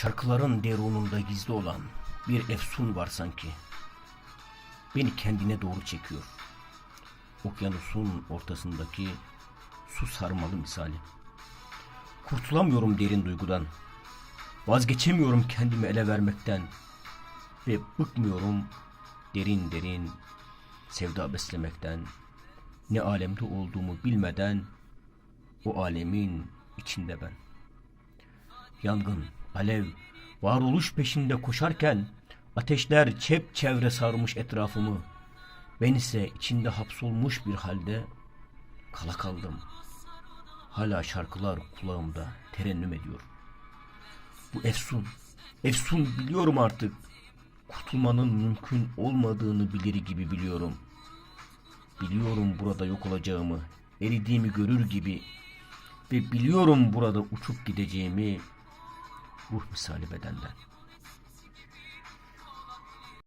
Şarkıların derununda gizli olan bir efsun var sanki. Beni kendine doğru çekiyor. Okyanusun ortasındaki su sarmalı misali. Kurtulamıyorum derin duygudan. Vazgeçemiyorum kendimi ele vermekten. Ve bıkmıyorum derin derin sevda beslemekten. Ne alemde olduğumu bilmeden o alemin içinde ben. Yangın, alev, varoluş peşinde koşarken ateşler çep çevre sarmış etrafımı. Ben ise içinde hapsolmuş bir halde kala kaldım. Hala şarkılar kulağımda terennüm ediyor. Bu efsun, efsun biliyorum artık. Kurtulmanın mümkün olmadığını bilir gibi biliyorum. Biliyorum burada yok olacağımı, eridiğimi görür gibi ve biliyorum burada uçup gideceğimi ruh misali bedenden.